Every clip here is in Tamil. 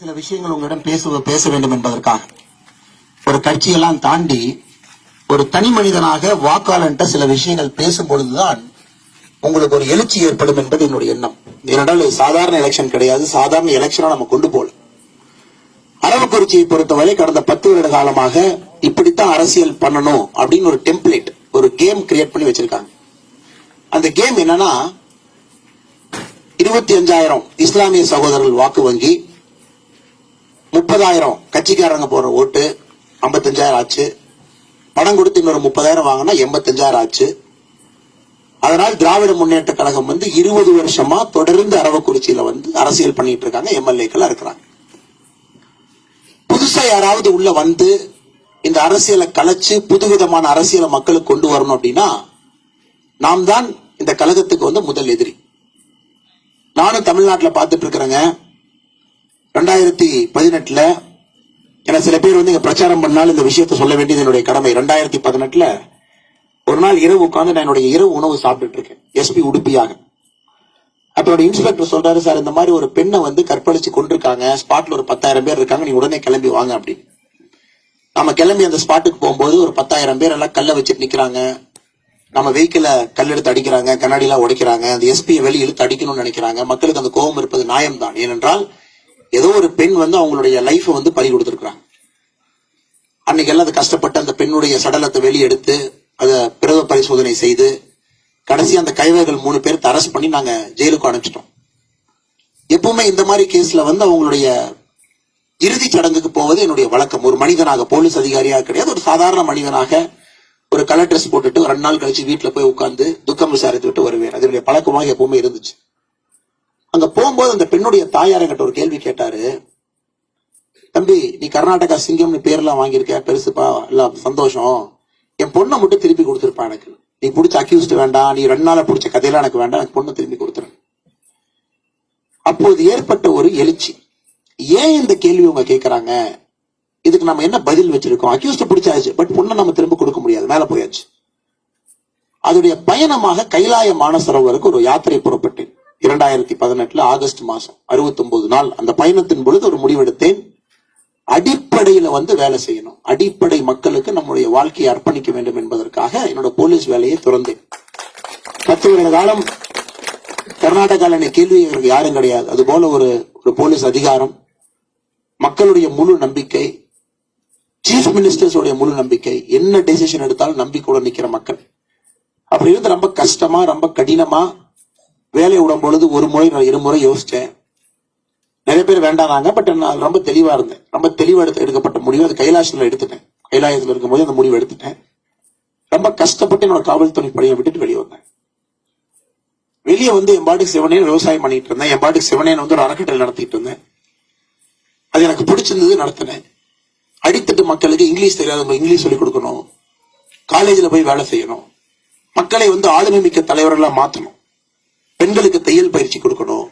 சில விஷயங்கள் உங்களிடம் பேச பேச வேண்டும் என்பதற்காக. ஒரு கட்சியெல்லாம் தாண்டி ஒரு தனி மனிதனாக வாக்காளன்ட்ட சில விஷயங்கள் பேசும் பொழுதுதான் உங்களுக்கு ஒரு எழுச்சி ஏற்படும் என்பது என்னுடைய எண்ணம். ஏனென்றால் இது சாதாரண எலெக்ஷன் கிடையாது. சாதாரண எலெக்ஷனா நம்ம கொண்டு போகல. அரவக்குறிச்சியை பொறுத்தவரை கடந்த பத்து வருட காலமாக இப்படித்தான் அரசியல் பண்ணணும் அப்படின்னு ஒரு டெம்ப்ளேட் ஒரு கேம் கிரியேட் பண்ணி வச்சிருக்காங்க. அந்த கேம் என்னன்னா இருபத்தி அஞ்சாயிரம் இஸ்லாமிய சகோதரர்கள் வாக்கு வங்கி முப்பதாயிரம். கட்சிக்காரங்க போற ஓட்டு ஐம்பத்தஞ்சாயிரம் ஆச்சு. பணம் கொடுத்து இன்னொரு முப்பதாயிரம் வாங்கினா எண்பத்தஞ்சாயிரம் ஆச்சு. அதனால் திராவிட முன்னேற்ற கழகம் வந்து இருபது வருஷமா தொடர்ந்து அரவக்குறிச்சியில வந்து அரசியல் பண்ணிட்டு இருக்காங்க. எம்எல்ஏக்கள் இருக்கிறாங்க. புதுசா யாராவது உள்ள வந்து இந்த அரசியலை கலைச்சு புதுவிதமான அரசியலை மக்களுக்கு கொண்டு வரணும் அப்படின்னா நாம் தான் இந்த கழகத்துக்கு வந்து முதல் எதிரி. நானும் தமிழ்நாட்டில் பார்த்துட்டு இருக்கிறேங்க. ரெண்டாயிரத்தி பதினெட்டுல ஏன்னா சில பேர் வந்து இங்க பிரச்சாரம் பண்ணாலும் இந்த விஷயத்தை சொல்ல வேண்டியது என்னுடைய கடமை. ரெண்டாயிரத்தி பதினெட்டுல ஒரு நாள் இரவு உட்காந்து நான் என்னுடைய இரவு உணவு சாப்பிட்டுட்டு இருக்கேன். எஸ்பி உடுப்பியாக. அப்போ இன்ஸ்பெக்டர் சொல்றாரு சார் இந்த மாதிரி ஒரு பெண்ணை வந்து கற்பழிச்சு கொண்டிருக்காங்க. ஸ்பாட்ல ஒரு பத்தாயிரம் பேர் இருக்காங்க. நீ உடனே கிளம்பி வாங்க அப்படின்னு. நம்ம கிளம்பி அந்த ஸ்பாட்டுக்கு போகும்போது ஒரு பத்தாயிரம் பேர் எல்லாம் கல்லை வச்சுட்டு நிக்கிறாங்க. நம்ம வெஹிக்கிள கல் எடுத்து அடிக்கிறாங்க கண்ணாடி எல்லாம் உடைக்கிறாங்க. அந்த எஸ்பியை வெளியே இழுத்து அடிக்கணும்னு நினைக்கிறாங்க. மக்களுக்கு அந்த கோபம் இருப்பது நியாயம்தான். ஏனென்றால் ஏதோ ஒரு பெண் வந்து அவங்களுடைய லைஃப் வந்து பறி கொடுத்துருக்குறாங்க. அன்னைக்கு எல்லாம் அது கஷ்டப்பட்டு அந்த பெண்ணுடைய சடலத்தை வெளியெடுத்து அதை பிரத பரிசோதனை செய்து கடைசி அந்த கைவர்கள் மூணு பேர் அரெஸ்ட் பண்ணி நாங்க ஜெயிலுக்கு அனுப்பிச்சிட்டோம். எப்பவுமே இந்த மாதிரி கேஸ்ல வந்து அவங்களுடைய இறுதி சடங்குக்கு போவது என்னுடைய வழக்கம். ஒரு மனிதனாக போலீஸ் அதிகாரியாக கிடையாது ஒரு சாதாரண மனிதனாக ஒரு கலர் ட்ரெஸ் போட்டுட்டு ரெண்டு நாள் கழிச்சு வீட்டுல போய் உட்கார்ந்து துக்கம் விசாரித்து விட்டு வருவேன். அதனுடைய பழக்கமாக எப்பவுமே இருந்துச்சு. அங்க போகும்போது அந்த பெண்ணுடைய தாயார் என்கிட்ட ஒரு கேள்வி கேட்டாரு. தம்பி நீ கர்நாடகா சிங்கம்னு பேர்லாம் வாங்கியிருக்க பெருசுப்பா எல்லாம் சந்தோஷம். என் பொண்ணை மட்டும் திருப்பி கொடுத்துருப்பா எனக்கு. நீ பிடிச்ச அக்யூஸ்ட் வேண்டாம் நீ ரெண்டு நாளா பிடிச்ச கதையெல்லாம் எனக்கு வேண்டாம் எனக்கு பொண்ணை திரும்பி கொடுத்துரு. அப்போது ஏற்பட்ட ஒரு எழுச்சி. ஏன் இந்த கேள்வி உங்க கேக்குறாங்க? இதுக்கு நம்ம என்ன பதில் வச்சிருக்கோம்? அக்யூஸ்ட் பிடிச்சாச்சு பட் பொண்ணை நம்ம திரும்ப கொடுக்க முடியாது மேல போயாச்சு. அதோடைய பயணமாக கைலாய மானசரோவருக்கு ஒரு யாத்திரை புறப்பட்டேன். இரண்டாயிரத்தி பதினெட்டுல ஆகஸ்ட் மாசம் 69 நாள் அந்த பயணத்தின் பொழுது ஒரு முடிவெடுத்தேன். அடிப்படையில வந்து வேலை செய்யணும். அடிப்படை மக்களுக்கு நம்முடைய வாழ்க்கையை அர்ப்பணிக்க வேண்டும் என்பதற்காக என்னோட போலீஸ் வேலையை துறந்தேன். பத்து வருட காலம் கர்நாடகால கேள்வி கேட்கறதுக்கு யாரும் கிடையாது. அது போல ஒரு ஒரு போலீஸ் அதிகாரம் மக்களுடைய முழு நம்பிக்கை சீஃப் மினிஸ்டர்ஸோட முழு நம்பிக்கை என்ன டெசிஷன் எடுத்தாலும் நம்பிக்கையோட நிக்கிற மக்கள். அப்படி இருந்து ரொம்ப கஷ்டமா ரொம்ப கடினமா வேலையை விடும் பொழுது ஒரு முறை நான் இருமுறை யோசிச்சேன். நிறைய பேர் வேண்டானாங்க பட் நான் ரொம்ப தெளிவா இருந்தேன். ரொம்ப தெளிவாக எடுத்து எடுக்கப்பட்ட முடிவு அது கைலாசத்துல எடுத்துட்டேன். கைலாயத்துல இருக்கும்போது அந்த முடிவு எடுத்துட்டேன். ரொம்ப கஷ்டப்பட்டு என்னோட காவல்துறை பணியை விட்டுட்டு வெளியே வந்தேன். வெளியே வந்து என் பாட்டுக்கு சிவனேன் விவசாயம் பண்ணிட்டு இருந்தேன். என் பாட்டுக்கு சிவனேன் வந்து ஒரு அறக்கட்டளை நடத்திட்டு இருந்தேன். அது எனக்கு பிடிச்சிருந்தது நடத்தினேன். அடித்தட்டு மக்களுக்கு இங்கிலீஷ் தெரியாதவங்க இங்கிலீஷ் சொல்லிக் கொடுக்கணும். காலேஜில் போய் வேலை செய்யணும். மக்களை வந்து ஆளுமை மிக்க தலைவர்களாக மாற்றணும் பெண்களுக்கு தையல் பயிற்சி கொடுக்கணும்.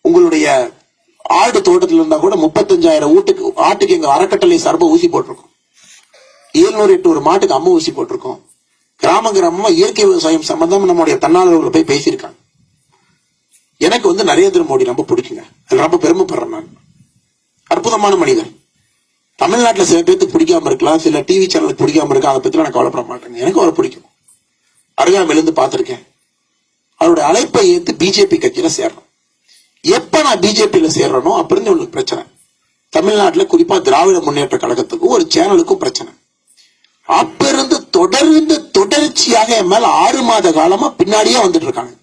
உங்களுடைய ஆடு தோட்டத்தில் இருந்தா கூட முப்பத்தஞ்சாயிரம் ஊட்டுக்கு ஆட்டுக்கு எங்க அறக்கட்டளை சார்பாக ஊசி போட்டிருக்கோம். ஏழ்நூறு எட்டு ஒரு மாட்டுக்கு அம்மா ஊசி போட்டிருக்கோம். கிராம கிராமமா இயற்கை விவசாயம் சம்பந்தம் நம்முடைய தன்னார்வலர்களை போய் பேசியிருக்காங்க. எனக்கு வந்து நரேந்திர மோடி ரொம்ப பிடிக்குங்க. அது ரொம்ப பெருமைப்படுறேன் நான். அற்புதமான மனிதர். தமிழ்நாட்டில் சில பேருக்கு பிடிக்காம இருக்கலாம் சில டிவி சேனலுக்கு பிடிக்காம இருக்கலாம் அதை பத்தி நான் கவலைப்பட மாட்டேங்க. எனக்கு அவரை பிடிக்கும். அருகாமையில எழுந்து பார்த்துருக்கேன். அவருடைய அழைப்பை ஏத்து பிஜேபி கட்சியில சேர்றோம். எப்ப நான் பிஜேபியில சேர்றனோ அப்ப இருந்து உங்களுக்கு பிரச்சனை. தமிழ்நாட்டுல குறிப்பா திராவிட முன்னேற்ற கழகத்துக்கும் ஒரு சேனலுக்கும் பிரச்சனை. அப்ப இருந்து தொடர்ந்து தொடர்ச்சியாக என் மேல ஆறு மாத காலமா பின்னாடியே வந்துட்டு இருக்காங்க.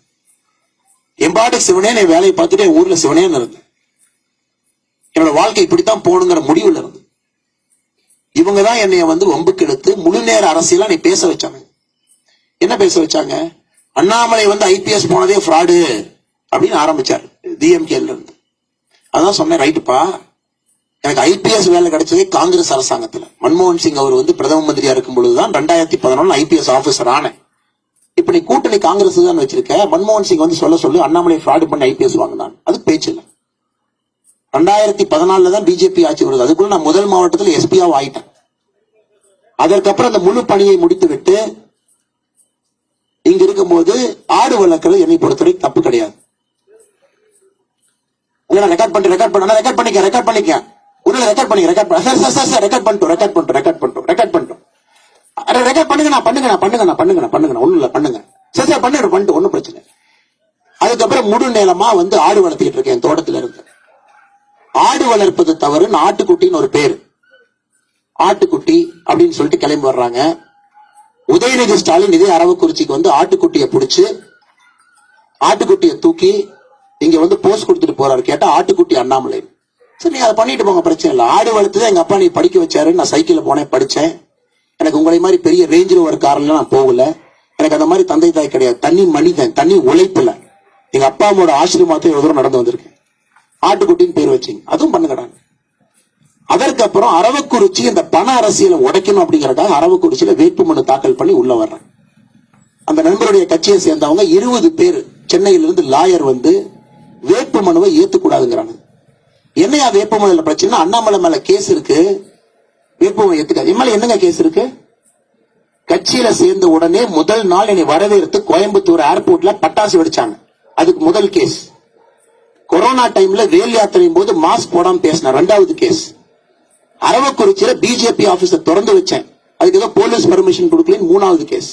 எம்பாடு சிவனே என் வேலையை பார்த்துட்டு என் ஊர்ல சிவனேன்னு இருந்தேன். என்னோட வாழ்க்கை இப்படித்தான் போகணுங்கிற முடிவுல இருந்து இவங்க தான் என்னைய வந்து வம்புக்கு எடுத்து முழு நேர அரசியலா நீ பேச வச்சாங்க. என்ன பேச வச்சாங்க? அண்ணாமலை வந்து ஐபிஎஸ் போனதே ஃப்ராடு அப்படின்னு ஆரம்பிச்சார். டிஎம்கேல இருந்து. அதான் சொன்னேன் ரைட்டுப்பா எனக்கு ஐபிஎஸ் வேலை கிடைச்சதே காங்கிரஸ் அரசாங்கத்துல. மன்மோகன் சிங் அவர் வந்து பிரதம மந்திரியா இருக்கும் பொழுதுதான் ரெண்டாயிரத்தி பதினொன்று ஐபிஎஸ் ஆபீசர் ஆனேன். இப்ப நீ கூட்டணி காங்கிரஸ் தான் வச்சிருக்க? மன்மோகன் சிங் வந்து சொல்ல சொல்லு அண்ணாமலை ஃப்ராடு பண்ணி ஐபிஎஸ் வாங்கினான். அது பேச்சு இல்லை. ரெண்டாயிரத்தி பதினாலுல தான் பிஜேபி ஆட்சி வருது. அதுக்குள்ள நான் முதல் மாவட்டத்தில் எஸ்பியாவும் ஆயிட்டேன். அதற்கப்புறம் அந்த முழு பணியை முடித்து விட்டு இங்க இருக்கும்போது ஆடு வளர்க்கறது என்னை பொறுத்தவரை தப்பு கிடையாது. ரெக்கார்ட் பண்ணி ரெக்கார்ட் பண்ண ரெக்கார்ட் பண்ணிக்க ரெக்கார்ட் பண்ணிக்க. உடனே ரெக்கார்ட் பண்ணி ரெக்கார்ட் பண்ண சார் சார் சார் ரெக்கார்ட் பண்ணிட்டோம் ரெக்கார்ட் பண்ணிட்டோம் ரெக்கார்ட் பண்ணிட்டோம் ரெக்கார்ட் பண்ணிட்டோம். அரே ரெக்கார்ட் பண்ணுங்க நான் பண்ணுங்க நான் பண்ணுங்க நான் பண்ணுங்க நான் பண்ணுங்க ஒண்ணும் இல்ல பண்ணுங்க. சார் சார் பண்ணிடு பண்ணிட்டு ஒண்ணும் பிரச்சனை அதுக்கப்புறம் முழு நேரமா வந்து ஆடு வளர்த்திட்டு இருக்கேன் என் தோட்டத்துல இருந்து. ஆடு வளர்ப்பது தவறு ஆட்டுக்குட்டின்னு ஒரு பேர். ஆட்டுக்குட்டி அப்படின்னு சொல்லிட்டு கிளம்பி வர்றாங்க. உதயநிதி ஸ்டாலின் இதே அரவக்குறிச்சிக்கு வந்து ஆட்டுக்குட்டியை பிடிச்சு ஆட்டுக்குட்டியை தூக்கி இங்க வந்து போஸ்ட் கொடுத்துட்டு போறாரு. கேட்டா ஆட்டுக்குட்டி அண்ணாமலை. சரி நீங்க அதை பண்ணிட்டு போங்க பிரச்சனை இல்லை. ஆடு வளர்த்துதான் எங்க அப்பா நீ படிக்க வச்சாரு நான் சைக்கிள்ல போனேன் படிச்சேன். எனக்கு உங்களை மாதிரி பெரிய ரேஞ்ச் ரோவர் கார்ல நான் போகல. எனக்கு அந்த மாதிரி தந்தை தாய் கிடையாது. தண்ணி மனிதன் தண்ணி உழைப்புல. எங்க அப்பா அம்மாவோட ஆசிரியமாத்த இவ்வளவு தூரம் நடந்து வந்திருக்கேன் ஆட்டுக்குட்டின்னு பேர் வச்சீங்க. அதுவும் பண்ணுங்கடாங்க அதற்கப்புறம் அரவக்குறிச்சி இந்த பண அரசியலை உடைக்கணும் அப்படிங்கறதுக்காக அரவக்குறிச்சியில வேட்புமனு தாக்கல் பண்ணி உள்ள வர்றாங்க அந்த நண்பருடைய கட்சியை சேர்ந்தவங்க இருபது பேர் சென்னையிலிருந்து லாயர் வந்து வேட்பு மனுவை ஏத்துக்கூடாதுங்கிறாங்க. என்னையா வேட்புமனுல பிரச்சனை அண்ணாமலை மேல கேஸ் இருக்கு. வேட்புமனு ஏத்துக்காது. என் மேல என்னங்க கேஸ் இருக்கு? கட்சியில சேர்ந்த உடனே முதல் நாள் என்னை வரவேற்று கோயம்புத்தூர் ஏர்போர்ட்ல பட்டாசு வெடிச்சாங்க. அதுக்கு முதல் கேஸ். கொரோனா டைம்ல வேல் யாத்திரையும் போது மாஸ்க் போடாம பேசின ரெண்டாவது கேஸ். அரவக்குறிச்சியில பிஜேபி ஆபீஸ திறந்து வச்சேன். அதுக்கு ஏதோ போலீஸ் பர்மிஷன் கொடுக்கலன்னு மூணாவது கேஸ்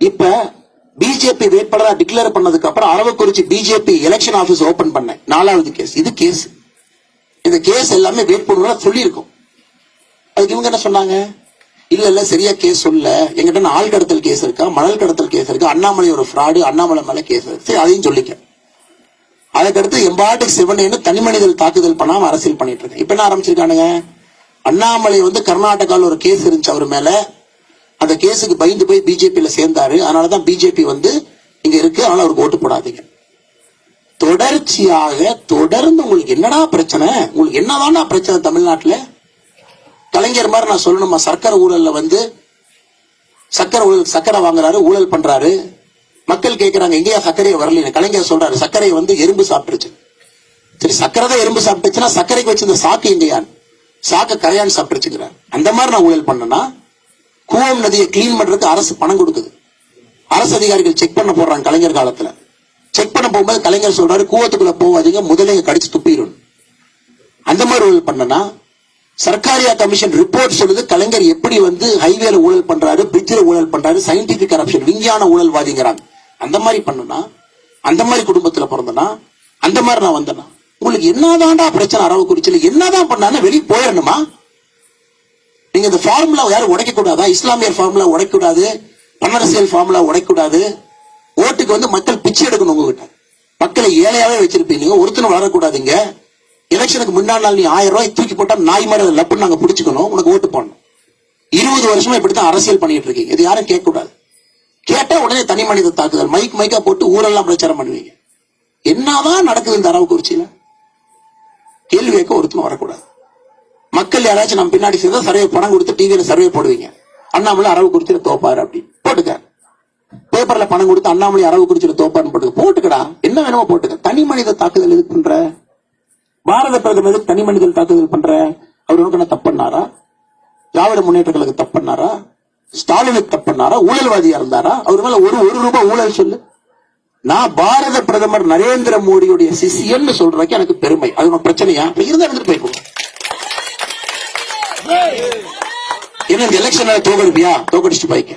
இப்ப பிஜேபி வேட்பாளரா டிக்ளேர் பண்ணதுக்கு அப்புறம் Aravakurichi BJP election office open பண்ணேன். நாலாவது கேஸ் இது கேஸ் இந்த கேஸ் எல்லாமே வேட்பாளரா சொல்லியிருக்கோம். அதுக்கு இவங்க என்ன சொன்னாங்க? இல்ல இல்ல சரியா கேஸ் சொல்ல எங்கிட்ட ஆள் கடத்தல் கேஸ் இருக்கா? மணல் கடத்தல் கேஸ் இருக்கா? அண்ணாமலை ஒரு ஃப்ராடு அண்ணாமலை மேல கேஸ் இருக்கு. சரி அதையும் சொல்லிக்க. அதுக்கடுத்து எம்பாட்டுக்கு சிவனேன்னு தனி மனிதல் தாக்குதல் பண்ணாம அரசியல் பண்ணிட்டு இருக்கு இப்ப என்ன ஆரம்பிச்சிருக்கானுங்க? அண்ணாமலை வந்து கர்நாடகாவில் ஒரு கேஸ் இருந்துச்சு அவர் மேல. அந்த கேஸுக்கு பயந்து போய் பிஜேபியில சேர்ந்தாரு. அதனாலதான் பிஜேபி வந்து இங்க இருக்கு. அதனால அவருக்கு ஓட்டு போடாதீங்க. தொடர்ச்சியாக தொடர்ந்து உங்களுக்கு என்னடா பிரச்சனை? உங்களுக்கு என்னதானா பிரச்சனை தமிழ்நாட்டுல? கலைஞர் மாதிரி நான் சொல்லணுமா? சர்க்கரை ஊழல்ல வந்து சக்கரை ஊழல் சக்கரை வாங்குறாரு ஊழல் பண்றாரு. மக்கள் கேட்கிறாங்க எங்கேயா சர்க்கரையை வரல கலைஞர் சொல்றாரு சர்க்கரை வந்து எறும்பு சாப்பிட்டுருச்சு. சரி சக்கரை தான் எறும்பு சாப்பிட்டுச்சுன்னா சர்க்கரைக்கு வச்சிருந்த சாக்கு எங்கேயான் சாக்க கரையான் சாப்பிட்டுருச்சுங்கிறார். அந்த மாதிரி நான் ஊழல் பண்ணனா கூவம் நதியை கிளீன் பண்றதுக்கு அரசு பணம் கொடுக்குது. அரசு அதிகாரிகள் செக் பண்ண போடுறாங்க கலைஞர் காலத்துல. செக் பண்ண போகும்போது கலைஞர் சொல்றாரு கூவத்துக்குள்ள போவாதீங்க முதலைங்க கடிச்சு துப்பிடும் அந்த மாதிரி ஊழல் பண்ணனா சர்க்காரியா கமிஷன் ரிப்போர்ட் சொல்லுது கலைஞர் எப்படி வந்து ஹைவேல ஊழல் பண்றாரு பிரிட்ஜில் ஊழல் பண்றாரு சயின்டிபிக் கரப்ஷன் விஞ்ஞான ஊழல்வாதிங்கிறாங்க. அந்த மாதிரி பண்ணுனா அந்த மாதிரி குடும்பத்துல பிறந்தனா அந்த மாதிரி நான் வந்தனா உங்களுக்கு என்னதான்டா பிரச்சனை அரவக்குறிச்சியில என்னதான் பண்ணாலும் வெளியே போயிடணுமா நீங்க இந்த ஃபார்முலா யாரும் உடைக்க கூடாதா இஸ்லாமியர் ஃபார்முலா உடைக்க கூடாது பணரசியல் ஃபார்முலா உடைக்க கூடாது ஓட்டுக்கு வந்து மக்கள் பிச்சை எடுக்கணும் உங்ககிட்ட. மக்களை ஏழையாவே வச்சிருப்பீங்க ஒருத்தனும் வளரக்கூடாதுங்க. எலெக்ஷனுக்கு முன்னாள் நாள் நீ ஆயிரம் ரூபாய் தூக்கி போட்டா நாய் மாதிரி லப்புன்னு நாங்க பிடிச்சிக்கணும் உனக்கு ஓட்டு போடணும். இருபது வருஷமா இப்படித்தான் அரசியல் பண்ணிட்டு இருக்கீங்க. இது யாரும் கேட்க கூடாது கேட்டா உடனே தனி மனித தாக்குதல். மைக் மைக்கா போட்டு ஊரெல்லாம் பிரச்சாரம் பண்ணுவீங்க. என்னதான் நடக்குது இந்த அரவக்குறிச்சியில கேள்வி கேட்க ஒருத்தரும் வரக்கூடாது. மக்கள் யாராச்சும் நம்ம பின்னாடி சேர்ந்தா சர்வே பணம் கொடுத்து டிவியில சர்வே போடுவீங்க. அண்ணாமலை அரவு தோப்பாரு அப்படி. போட்டுக்க. பேப்பர்ல பணம் கொடுத்து அண்ணாமலை அரவு குறிச்சில தோப்பாருன்னு போட்டுக்க. போட்டுக்கடா. என்ன வேணுமோ போட்டுக்க. தனி மனித தாக்குதல் எதுக்கு பண்ற? பாரத பிரதமர் எதுக்கு தனி மனிதன் தாக்குதல் பண்ற? அவர் உனக்கு என்ன தப்பண்ணாரா திராவிட முன்னேற்ற கழகம் தப்பண்ணாரா ஸ்டாலினுக்கு தப்பண்ணாரா ஊழல்வாதியா இருந்தாரா? அவர் மேல ஒரு ஒரு ரூபாய் ஊழல் சொல்லு. நான் பாரத பிரதமர் நரேந்திர மோடியுடைய சிசியன்னு சொல்றதுக்கு எனக்கு பெருமை. அது உனக்கு பிரச்சனையா? இருந்தா இருந்துட்டு போய்க்கோ என்ன இந்த எலெக்ஷன்ல தோக்கடிப்பியா? தோக்கடிச்சுட்டு போய்க்க.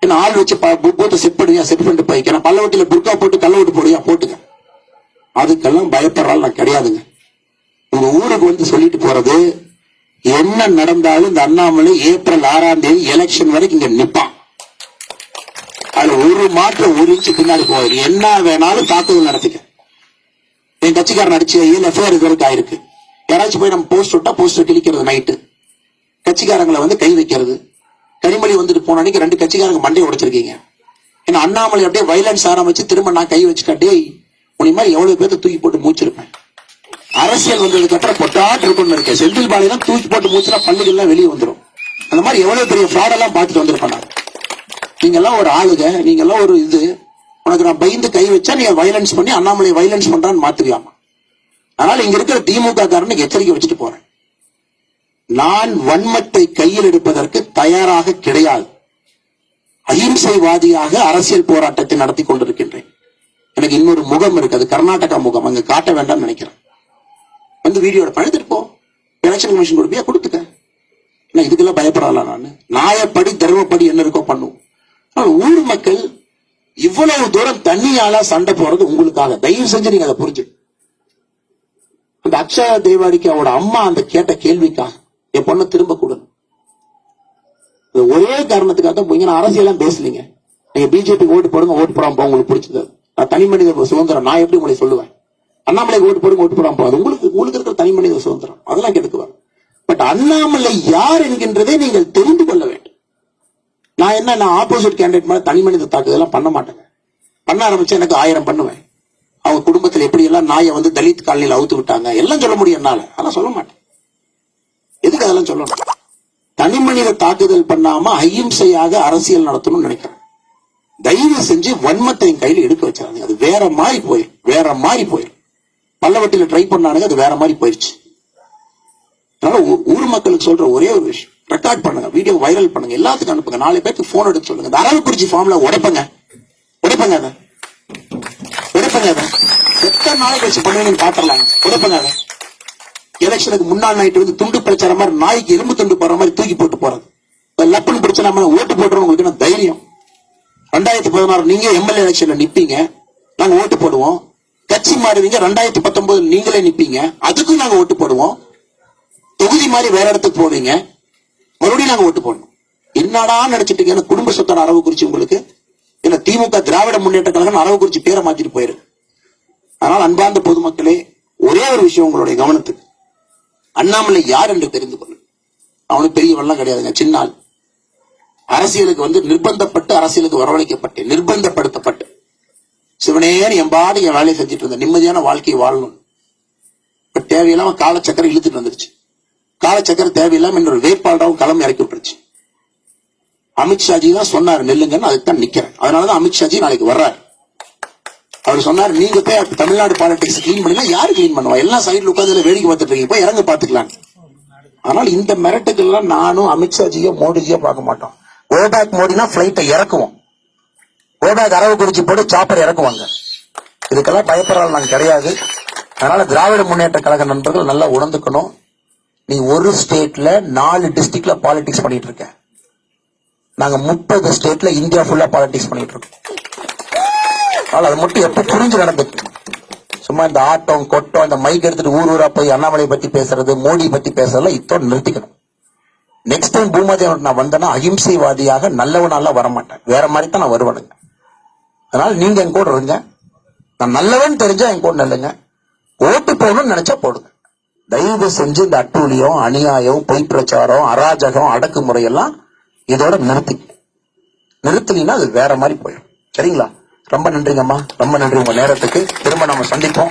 என்ன ஆள் வச்சு ப- பூத்தை செட் பண்ணுவியா? செட் பண்ணிட்டு போய்க்க. நான் பல்லவட்டியில புர்கா போட்டு கள்ள ஓட்டு போடுவியா? போட்டுக்க. அதுக்கெல்லாம் பயப்படுறாள் நான் கிடையாதுங்க. உங்க ஊருக்கு வந்து சொல்லிட்டு போறது என்ன நடந்தாலும் இந்த அண்ணாமலை ஏப்ரல் ஆறாம் தேதி எலெக்ஷன் வரைக்கும் இங்க நிப்பான். அதுல ஒரு மாற்றம் ஒரு இன்ச்சு பின்னாடி போவாரு என்ன வேணாலும் தாக்குதல் நடத்திக்க. என் கட்சிக்காரன் அடிச்சு ஏழு எஃப்ஐஆர் இது வரைக்கும் ஆயிருக்கு. யாராச்சும் போய் நம்ம போஸ்ட் விட்டா போஸ்டர் கிழிக்கிறது நைட்டு கட்சிக்காரங்களை வந்து கை வைக்கிறது. கனிமொழி வந்துட்டு போன அன்னைக்கு ரெண்டு கட்சிக்காரங்க மண்டையை உடைச்சிருக்கீங்க. ஏன்னா அண்ணாமலை அப்படியே வைலன்ஸ் ஆரம்பிச்சு திரும்ப நான் கை வச்சுட்டேன் டேய் உனி மாதிரி எவ்வளவு பேர்த்த தூக்கி போட்டு மூச்சிருப்பேன். அரசியல் வந்ததுக்கு அப்புறம் பொட்டாட்டு இருக்கும்னு இருக்கேன் செந்தில் பாலையெல்லாம் தூக்கி போட்டு மூச்சுனா பல்லுகள்லாம் வெளியே வந்துடும் அந்த மாதிரி எவ்வளவு பெரிய ஃப்ராட் எல்லாம் பார்த்துட்டு வந்திருப்பாங்க நீங்க எல்லாம் ஒரு ஆளுங்க நீங்க எல்லாம் ஒரு இது. உனக்கு நான் பயந்து கை வச்சா நீ வைலன்ஸ் பண்ணி அண்ணாமலை வைலன்ஸ் பண்றான்னு மாத்துக்கலாமா அதனால இங்க இருக்கிற திமுக காரனுக்கு எச்சரிக்கை வச்சுட்டு போறேன். நான் வன்மத்தை கையில் எடுப்பதற்கு தயாராக கிடையாது. அகிம்சைவாதியாக அரசியல் போராட்டத்தை நடத்தி கொண்டிருக்கின்றேன். எனக்கு இன்னொரு முகம் இருக்கு அது கர்நாடகா முகம். அங்க காட்ட வேண்டாம்னு நினைக்கிறேன். வந்து வீடியோட பழுத்துட்டு போ. எலெக்ஷன் கமிஷன் கொடுப்பியா கொடுத்துக்க. நான் இதுக்கெல்லாம் பயப்படலாம் நான். நாயப்படி தர்மப்படி என்ன இருக்கோ பண்ணுவோம் ஆனா ஊர் மக்கள் இவ்வளவு தூரம் தண்ணியால சண்டை போறது உங்களுக்காக. தயவு செஞ்சு நீங்க அதை புரிஞ்சு அந்த அக்ஷயா தேவாடிக்கு அவட அம்மா அந்த கேட்ட கேள்விக்காக. என் பொண்ணை திரும்ப கொடு. ஒரே காரணத்துக்காக தான் போய் நான் அரசியலாம் பேசலீங்க. நீங்க பிஜேபி ஓட்டு போடுங்க ஓட்டு போடாம உங்களுக்கு பிடிச்சது நான் தனி மனித சுதந்திரம் நான் எப்படி உங்களை சொல்லுவேன்? அண்ணாமலை ஓட்டு போடுங்க ஓட்டு போடாம போகாது. உங்களுக்கு உங்களுக்கு இருக்கிற தனி மனித சுதந்திரம். அதெல்லாம் கெடுக்குவார் பட் அண்ணாமலை யார் என்கின்றதை நீங்கள் தெரிந்து கொள்ள வேண்டும். நான் என்ன நான் ஆப்போசிட் கேண்டிடேட் மேல தனி மனித தாக்குதலாம் பண்ண மாட்டேங்க. பண்ண ஆரம்பிச்சா எனக்கு ஆயிரம் பண்ணுவேன். அவங்க குடும்பத்துல எப்படி எல்லாம் நாயை வந்து தலித் காலனியில் அவுத்து விட்டாங்க எல்லாம் சொல்ல முடியும் என்னால. அதெல்லாம் சொல்ல மாட்டேன். எதுக்கு அதெல்லாம் சொல்லணும்? தனி மனித தாக்குதல் பண்ணாம அஹிம்சையாக அரசியல் நடத்தணும்னு நினைக்கிறேன். தயவு செஞ்சு வன்மத்தை என் கையில எடுக்க வச்சாங்க அது வேற மாதிரி போயிடும் வேற மாதிரி போயிடும் பல்லவட்டில ட்ரை பண்ணானுங்க அது வேற மாதிரி போயிடுச்சு அதனால ஊர் மக்களுக்கு சொல்ற ஒரே ஒரு விஷயம். ரெக்கார்ட் பண்ணுங்க வீடியோ வைரல் பண்ணுங்க எல்லாத்துக்கும் அனுப்புங்க. நாலு பேருக்கு போன் எடுத்து சொல்லுங்க. இந்த அரவக்குறிச்சி ஃபார்ம்ல உடைப்பங்க. உடைப்பங்க அதை. உடைப்பங்க அதை. எத்தனை நாளை கழிச்சு பண்ணுவீங்கன்னு பாத்திரலாங்க உடைப்பங்க அதை. எலெக்ஷனுக்கு முன்னாள் நைட்டு வந்து துண்டு பிரச்சாரம் மாதிரி நாய்க்கு எலும்பு துண்டு போற மாதிரி தூக்கி போட்டு போறது. லப்பன் பிரச்சனை மாதிரி ஓட்டு போடுறோம் உங்களுக்கு தைரியம்? ரெண்டாயிரத்தி பதினாறு நீங்க எம்எல்ஏ எலெக்ஷன்ல நிப்பீங்க. நாங்க ஓட்டு போடுவோம். கட்சி மாறுவீங்க. ரெண்டாயிரத்தி பத்தொன்பது நீங்களே நிப்பீங்க. அதுக்கும் நாங்க ஓட்டு போடுவோம். தொகுதி மாதிரி வேற இடத்துக்கு போவீங்க. மறுபடியும் நாங்க ஓட்டு போடணும். என்னடா நினைச்சிட்டு குடும்ப சொத்தான அரவு குறிச்சு உங்களுக்கு? இல்ல திமுக திராவிட முன்னேற்ற கழகம் அரவு குறிச்சு பேரை மாத்திட்டு போயிரு. அதனால் அன்பார்ந்த பொதுமக்களே ஒரே ஒரு விஷயம் உங்களுடைய கவனத்துக்கு. அண்ணாமலை யார் என்று தெரிந்து கொள்ளு அவனுக்கு பெரிய கிடையாதுங்க. சின்னால் அரசியலுக்கு வந்து நிர்பந்தப்பட்டு அரசியலுக்கு வரவழைக்கப்பட்டு நிர்பந்தப்படுத்தப்பட்டு. சிவனேன்னு எம்பாடு என் வேலையை செஞ்சுட்டு இருந்தேன் நிம்மதியான வாழ்க்கையை வாழணும். இப்ப தேவையில்லாம காலச்சக்கரம் இழுத்துட்டு வந்துருச்சு. காலச்சக்கரம் தேவையில்லாம இன்னொரு வேட்பாளராகவும் களம் இறக்கி விட்டுருச்சு. அமித்ஷாஜி தான் சொன்னார் நெல்லுங்கன்னு அதுக்கு தான் நிக்கிறேன். அதனாலதான் அமித்ஷாஜி நாளைக்கு வர்றாரு. அவர் சொன்னார் நீங்க போய் தமிழ்நாடு பாலிடிக்ஸ் கிளீன் பண்ணினா யாரு கிளீன் பண்ணுவா? எல்லாம் சைடுல உட்காந்து வேடிக்கை பார்த்துட்டு இருக்கீங்க. போய் இறங்க பாத்துக்கலாம் ஆனால் இந்த மிரட்டுக்கெல்லாம் நானும் அமித்ஷாஜியோ மோடிஜியோ பார்க்க மாட்டோம். கோபேக் மோடினா பிளைட்டை இறக்குவோம். கோபேக் அரவக்குறிச்சி போட்டு சாப்பர் இறக்குவாங்க. இதுக்கெல்லாம் பயப்படுறாள் நான் கிடையாது. அதனால திராவிட முன்னேற்ற கழக நண்பர்கள் நல்லா உணர்ந்துக்கணும். நீ ஒரு ஸ்டேட்ல நாலு டிஸ்ட்ரிக்ட்ல பாலிடிக்ஸ் பண்ணிட்டு இருக்க. நாங்க முப்பது ஸ்டேட்ல இந்தியா ஃபுல்லா பாலிடிக்ஸ் பண்ணிட்டு இருக்கோம். அதனால அது மட்டும் எப்ப புரிஞ்சு நடந்துக்கு சும்மா இந்த ஆட்டம் கொட்டம் இந்த மைக் எடுத்துட்டு ஊர் ஊரா போய் அண்ணாமலை பத்தி பேசுறது மோடி பத்தி பேசுறதெல்லாம் இத்தோட நிறுத்திக்கணும். நெக்ஸ்ட் டைம் பூமாதேவன் நான் வந்தேன்னா அகிம்சைவாதியாக நல்லவனால வரமாட்டேன். வேற மாதிரி தான் நான் வருவேனுங்க. அதனால நீங்க என் கூட இருங்க. நான் நல்லவன் தெரிஞ்சா என் கூட நல்லுங்க. ஓட்டு போகணும்னு நினைச்சா போடுங்க. தயவு செஞ்சு இந்த அட்டூழியம் அநியாயம் பொய் பிரச்சாரம் அராஜகம் அடக்குமுறை எல்லாம் இதோட நிறுத்தி. நிறுத்தலைன்னா அது வேற மாதிரி போயிடும். சரிங்களா? ரொம்ப நன்றிங்கம்மா. ரொம்ப நன்றி உங்க நேரத்துக்கு. திரும்ப நம்ம சந்திப்போம்.